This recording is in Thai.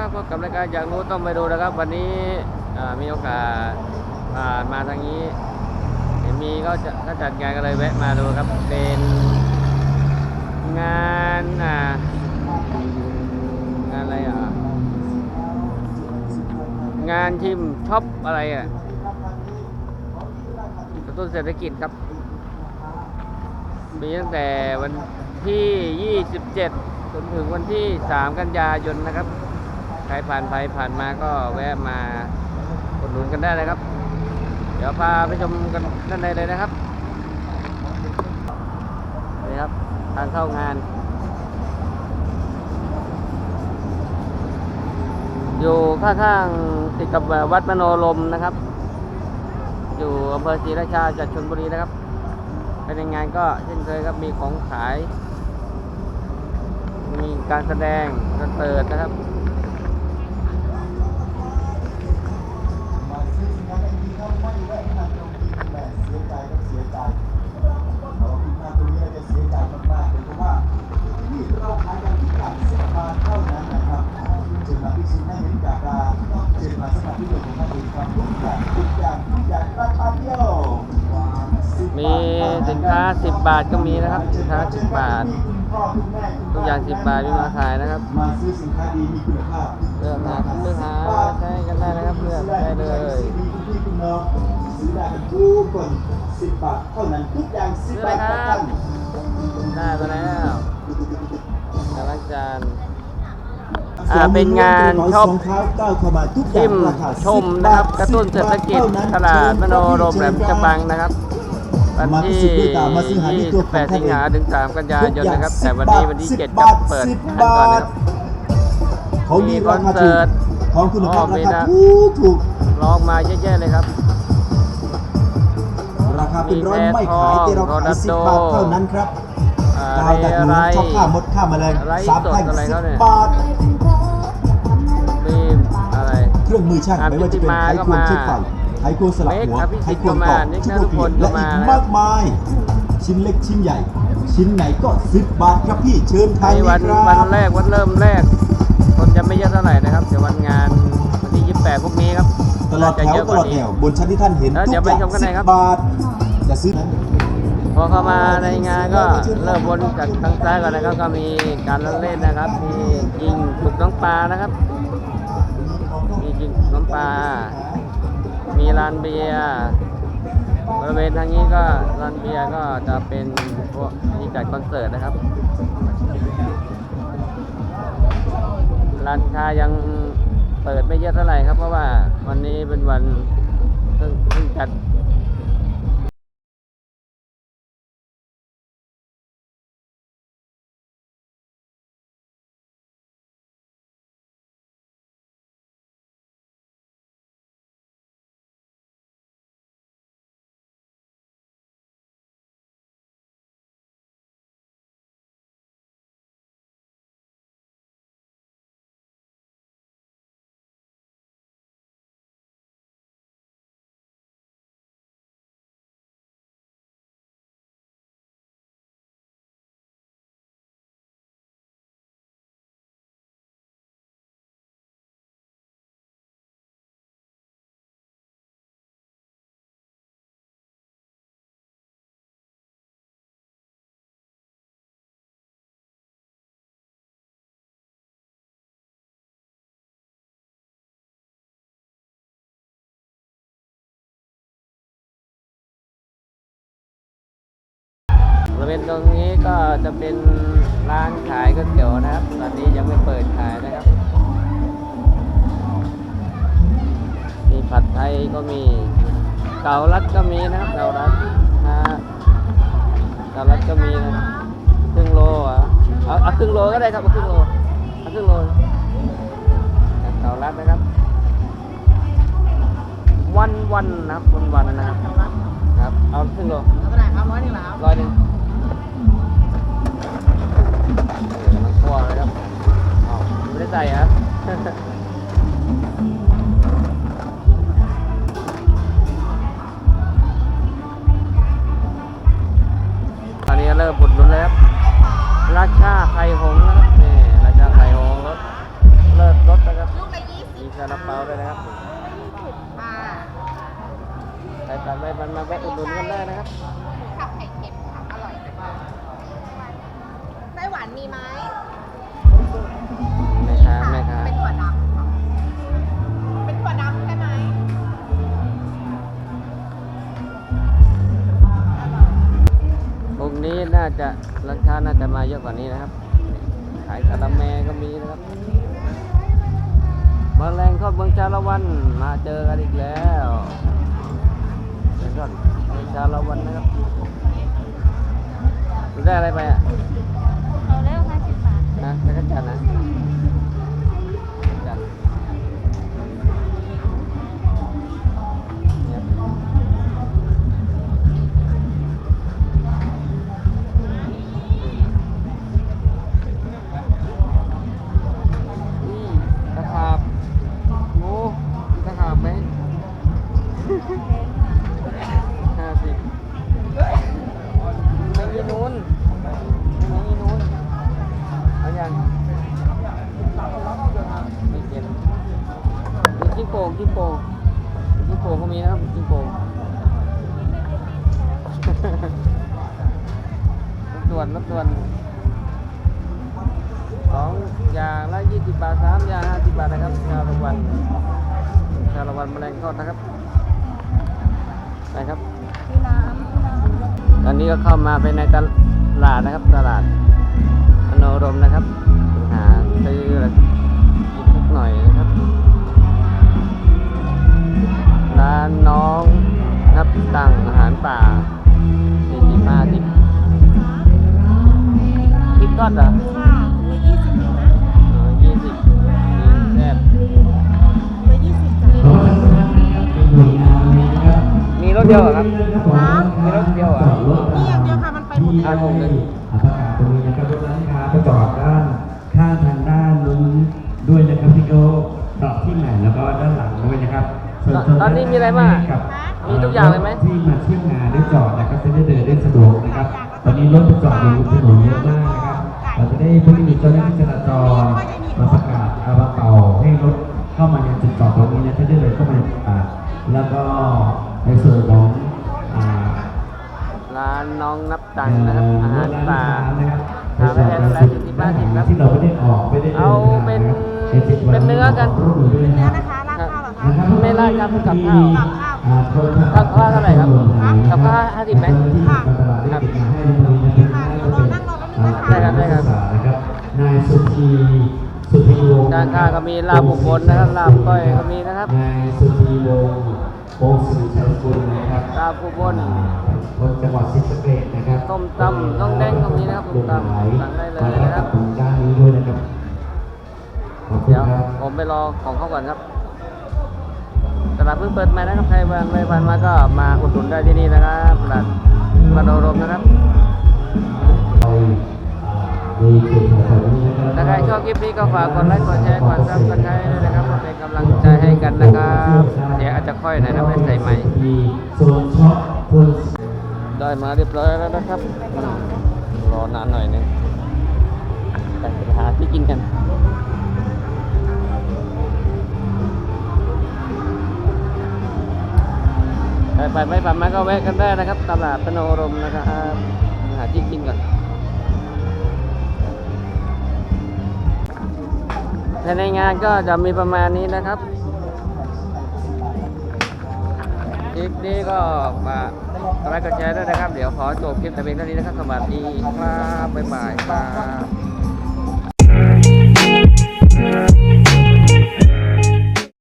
สวัสดีครับพบกับรายการอยากรู้ต้องไปดูนะครับ วันนี้มีโอกาสผ่านมาทางนี้ เห็นมีก็จะก็จัดงานก็เลยแวะมาดูครับ เป็นงานอ่างานอะไรอะ งานชิมช็อปอะไรอะกระตุ้นเศรษฐกิจครับ มีตั้งแต่วันที่ 27จนถึงวันที่ 3 กันยายนนะครับ ครผ่านไปผ่านมาก็แวะมาอุดหนุนกันได้เลยครับ เดี๋ยวพาไปชมกันด้านในเลยนะครับนี่ครับทางเข้างาน อยู่ข้างๆติดกับวัดมโนลมนะครับ อยู่อำเภอศรีราชาจังหวัดชลบุรีนะครับภายในงานก็เช่นเคยครับมีของขาย มีการแสดงคอนเสิร์ตนะครับ เราจะเสียใจมากๆเลยเพราะว่าที่เราขายกันที่หลักสิบบาทเท่านั้นนะครับเชิญมาพิชิตให้เห็นจากราเชิญมาสมัครที่เดียวของท่านเองครับทุกอย่างทุกอย่างทุกอย่างราคาเดียวมีสินค้า 10 บาทก็มีนะครับ สินค้า 10 บาท ทุกอย่าง 10 บาทมีมาขายนะครับมาซื้อสินค้าดีมีคุณภาพเลือกหาเลือกหาใช้กันได้นะครับเลือกได้เลย ซื้อคุณน้องซื้อได้กันทุกคนสิบบาทเท่านั้นทุกอย่างสิบบาทเท่านั้นได้มาแล้วกำลังจานอ่าเป็นงานชอบสงเท้าก้าวเข้ามาทุกอย่าชิงมราคาชมนะครับ กระตุ้นเศรษฐกิจตลาดมโนรมแหลมฉบังนะครับวันที่28สิงหาถึง 3 กันยายนนะครับ แต่วันนี้วันที่7จะเปิดขั้นก่อนนะครับของดีมีคราอนคาเสิถูร์กตของคุณภาพอ๋อมีราคานะถูกถูกลองมาเยอะๆเลยครับราคาเป็นร้อยมีแม่ไม่ขายแต่เราทองขายสิบโรนัลโดบาทเท่านั้นครับอ่าดาวดักหนูไรชอบข้ามดข้ามแมลงไรสามสดแท่งอะไรสิเขาบเนี่ยบาทมีอะไรเครื่องมือช่างอะไม่ว่าจะเป็นพิไขธีควมางก็เช็คไฟมาไขควงสลับหัวเมคอภิไขสิทธิ์ควงก็กรมาอบนิกชุดนัโอทเคพลก็และมาอีกนะครับมากมาย ชิ้นเล็กชิ้นใหญ่ ชิ้นไหนก็สิบบาทครับพี่เชิญทางในนี้วันครัวันบแรกวันเริ่มแรก คนจะไม่เยอะเท่าไหร่นะครับเดี๋ยววันงานวันที่ 28พวกนี้ครับตลอดแถน่าจะวเยะตกาลอดนี้แถวบนชั้นที่ท่านเห็นแล้วทุกเดี๋ยวอไปย่างชมข้างในสิบครับบาทจะซื้อนั้นพ อเข้ามาในงานก็เริ่มวนจากทางซ้ายก่อนนะครับก็มีการเล่นนะครับ มียิงฝึกน้องปลานะครับ มียิงน้องปลา มีลานเบียร์บริเวณทางนี้ก็ลานเบียร์ก็จะเป็นพวกที่จัดคอนเสิร์ตนะครับร้านค้ายังเปิดไม่เยอะเท่าไหร่ครับ เพราะว่าวันนี้เป็นวันเพิ่งจัด บริเวณตรงนี้ก็จะเป็นร้านขายก๋วยเตี๋ยวนะครับ ตอนนี้ยังไม่เปิดขายนะครับ มีผัดไทยก็มีเกาลัดก็มีนะครับเกาลัดฮะเกาลัดก็มีนะครึ่งโลเหรอะเอาเอาครึ่งโลก็ได้ครับเอาครึ่งโลเอาครึ่งโลเกาลัดนะครับ วันวันๆนะครับวันวันๆนะครับครับเอาครึ่งโลเอาเท่าไหร่ครับร้อยหนึ่งเหรอครับร้อยหนึ่ง ไม่ได้ใส่ครับ ตอนนี้เริ่มบุดหนุนแล้วครับราชาไข่หงส์นะครับนี่ราชาไข่หงส์รสเลิศนะครับ ลูกละยี่สิมีบซาลาเปาด้วยนะครับค่ะใครผ่านไปผ่านมาแวะอุดหนุนกันได้นะครับขับไข่เค็มค่ะอร่อยไส้หวานมีไหม นี้น่าจะราคาน่าจะมาเยอะกว่านี้นะครับ ขายกะละแมก็มีนะครับมาแรงทอดเมืองชาละวันมาเจอกันอีกแล้วแมลงทอดเมืองชาละวันนะครับได้อะไรไปอะ ปยิงโป่งจิ้งโป่งก็มีนะครับจิ้งโป่งรถด่วนรถด่วนสองอย่างละยี่สิบบาทสามอย่างห้าสิบบาทนะครับชาละวันชาละวันแมลงทอดนะครับไปครับน้ำพี่น้ำตอนนี้ก็เข้ามาไปในตลาดนะครับ ตลาดอโนรมนะครับ หาซื้อกินสักหน่อยนะครับ ร้านน้องนับตังอาหารป่าสี่สิบห้าสิบคิดก้อนเหรอค่ะเลยยี่สิบเองนะยี่สิบแซ่บเลยยี่สิบจ้ะมีรถเดียวเหรอครับ มีรถเดียวเหรอ นี่อย่างเดียวค่ะ มันไปหมดอะแล้วผมเลยประกาศตรงนี้นะครับรถร้านค้าไปจอด อนตอนนี้มีอะไรบ้างอะกับมีทุกอย่างเลยไหม ที่มาเที่ยวงานได้จอดนะครับจะได้เดินได้สะดวกนะครับ ตอนนี้รถไปจอดอยู่บนถนนเยอะมากนะครับเราจะได้เพื่อที่มีเจ้าหน้าที่จราจรมาประกาศอาบาเป่าให้รถเข้ามายังจุดจอดตรงนี้นะจะได้เลยเข้ามาในป่าแล้วก็ในส่วนของอ่า ร้านน้องนับตังนะครับ อาหารป่าทางแพทย์และสิทธิบ้านครับที่เราไม่ได้ออกไม่ได้ดิเอาเป็นเป็นเนื้อกัน เนื้อนะคะาดครับกับข้าวกับข้าวกับข้าวเท่าไหร่ครับกับข้าว50ไหมค่ะครับค่ะเดี๋ยวรอนั่งรอแป๊บนึงนะคะได้ครับได้ครับนะครับนายสุธีสุธีวงศ์ด้านข้างก็มีลาบบุคคลนะครับลาบก้อยก็มีนะครับนายสุธีวงศ์วงศ์สุริชัยกุลนะครับลาบอุบลคนจังหวัดศรีสะเกษนะครับส้มตำน้องแดงตรงนี้นะครับส้มตำสั่งได้เลยนะครับมาตรงด้านนี้ด้วยนะครับขอบคุณเดี๋ยวครับผมไปรอของเขาก่อนครับ ตลาดเพิ่งเปิดใหม่นะครับใครผ่านไปผ่านมาก็มาอุดหนุนได้ที่นี่นะครับตลาดมโนรมนะครับไปอ่าในเขตแถวๆนี้นะครับถ้าใครชอบคลิปนี้ก็ฝากกดไลค์กดแชร์กดซับสไครต์ด้วยนะครับเพื่อเป็นกำลังใจให้กันนะครับเดี๋ยวอาจจะค่อยหน่อยนะไม่ใส่ใหม่มีโซนช็อปเพิ่มได้มาเรียบร้อยแล้วนะครับรอนานหน่อยหนึง ไปไปไม่ไปมาก็แวะกันได้นะครับ ตลาดพนมรมนะครับหาที่กินก่อนภายในงานก็จะมีประมาณนี้นะครับคลิปนี้ก็ฝากดไลค์กดแชร์ด้วยนะครับ เดี๋ยวขอจบคลิปแต่เพียงเท่านี้นะครับ สวัสดีครับบ๊ายบายครับ